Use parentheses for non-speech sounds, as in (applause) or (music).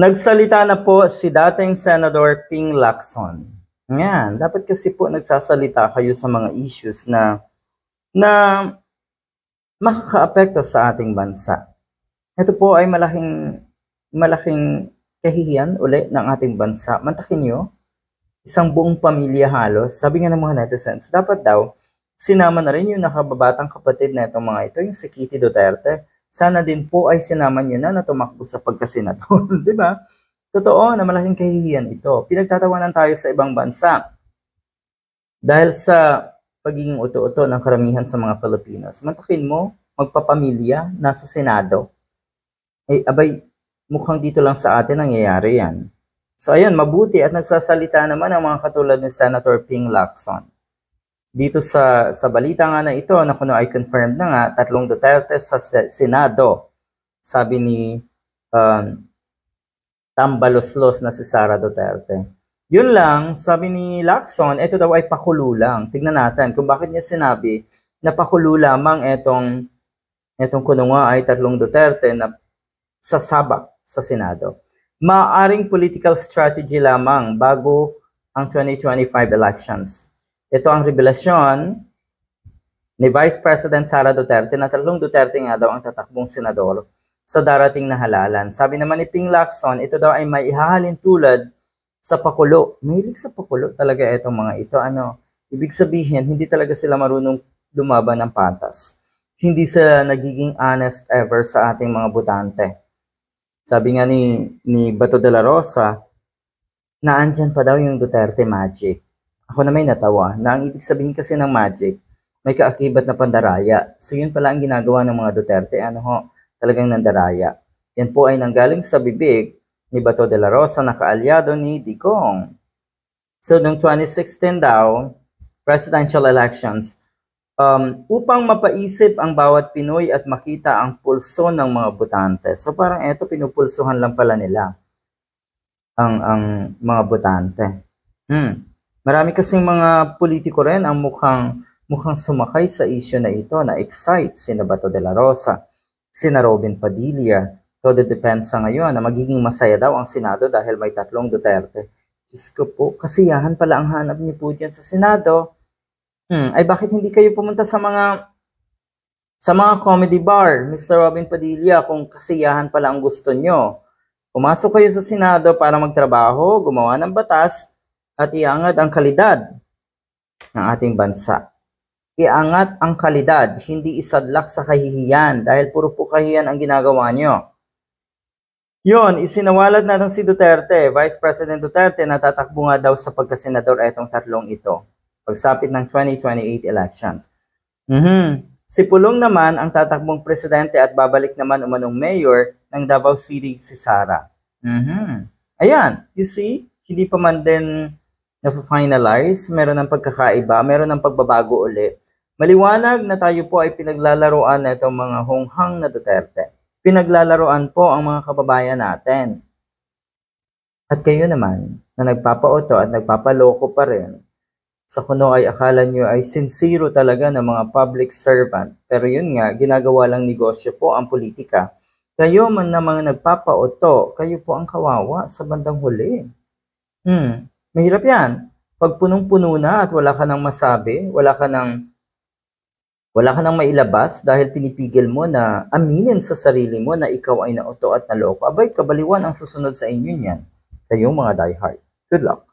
Nagsalita na po si dating Senador Ping Lacson. Yan, dapat kasi po nagsasalita kayo sa mga issues na na makakaapekto sa ating bansa. Ito po ay malaking malaking kahihiyan uli ng ating bansa. Mantakin nyo, isang buong pamilya halos, sabi nga ng mga netizens, dapat daw sinama na rin yung nakababatang kapatid na itong mga ito, yung si Kitty Duterte. Sana din po ay sinama nyo na na tumakbo sa pagkasenador, (laughs) di ba? Totoo na malaking kahihiyan ito. Pinagtatawanan tayo sa ibang bansa. Dahil sa pagiging uto-uto ng karamihan sa mga Filipinos, mantakin mo, magpapamilya, nasa Senado. Eh, abay, mukhang dito lang sa atin nangyayari yan. So ayun, mabuti at nagsasalita naman ang mga katulad ni Senator Ping Lacson. Dito sa sa balita nga na ito, na kuno ay confirmed na nga, tatlong Duterte sa Se- Senado. Sabi ni um, tambaloslos na si Sara Duterte. Yun lang, sabi ni Lacson, ito daw ay pakulo lang. Tignan natin kung bakit niya sinabi na pakulo lamang etong etong kuno nga ay tatlong Duterte na sasabak sa Senado. Maaring political strategy lamang bago ang 2025 elections. Ito ang revelasyon ni Vice President Sara Duterte na tatlong Duterte nga daw ang tatakbong senador sa darating na halalan. Sabi naman ni Ping Lacson, ito daw ay may ihahalin tulad sa pakulo. Mahilig sa pakulo talaga itong mga ito. Ano, ibig sabihin, hindi talaga sila marunong lumaban ng patas. Hindi sila nagiging honest ever sa ating mga butante. Sabi nga ni, ni Bato de la Rosa, na andyan pa daw yung Duterte magic. Ako na may natawa, na ang ibig sabihin kasi ng magic, may kaakibat na pandaraya. So yun pala ang ginagawa ng mga Duterte, ano ho, talagang nandaraya. Yan po ay nanggaling sa bibig ni Bato de la Rosa na kaalyado ni Digong. So noong 2016 daw, presidential elections, um, upang mapaisip ang bawat Pinoy at makita ang pulso ng mga botante. So parang eto, pinupulsuhan lang pala nila ang, ang mga botante. Hmm. Marami kasing mga politiko rin ang mukhang, mukhang sumakay sa issue na ito na excite sina Bato de la Rosa, sina Robin Padilla, todo depensa ngayon na magiging masaya daw ang Senado dahil may tatlong Duterte. Diyos ko po, kasiyahan pala ang hanap niyo po dyan sa Senado. Hmm, ay bakit hindi kayo pumunta sa mga sa mga comedy bar, Mr. Robin Padilla, kung kasiyahan pala ang gusto nyo. Pumasok kayo sa Senado para magtrabaho, gumawa ng batas, at iangat ang kalidad ng ating bansa. Iangat ang kalidad, hindi isadlak sa kahihiyan dahil puro po kahihiyan ang ginagawa nyo. Yun, isinawalad na si Duterte, Vice President Duterte, na tatakbo nga daw sa pagkasenador etong tatlong ito. Pagsapit ng 2028 elections. Mhm. Si Pulong naman ang tatakbong presidente at babalik naman umanong mayor ng Davao City si Sara. Mhm. Ayan, you see, hindi pa man din na-finalize, meron ng pagkakaiba, meron ng pagbabago uli. Maliwanag na tayo po ay pinaglalaroan na itong mga honghang na Duterte. Pinaglalaroan po ang mga kababayan natin. At kayo naman, na nagpapauto at nagpapaloko pa rin, sa kuno ay akala nyo ay sincero talaga ng mga public servant. Pero yun nga, ginagawa lang negosyo po ang politika. Kayo man na mga nagpapauto, kayo po ang kawawa sa bandang huli. Hmm, mahirap yan. Pag punong-puno na at wala ka nang masabi, wala ka nang wala ka nang mailabas dahil pinipigil mo na aminin sa sarili mo na ikaw ay nauto at naloko. Abay, kabaliwan ang susunod sa inyo niyan. Kayong mga diehard. Good luck.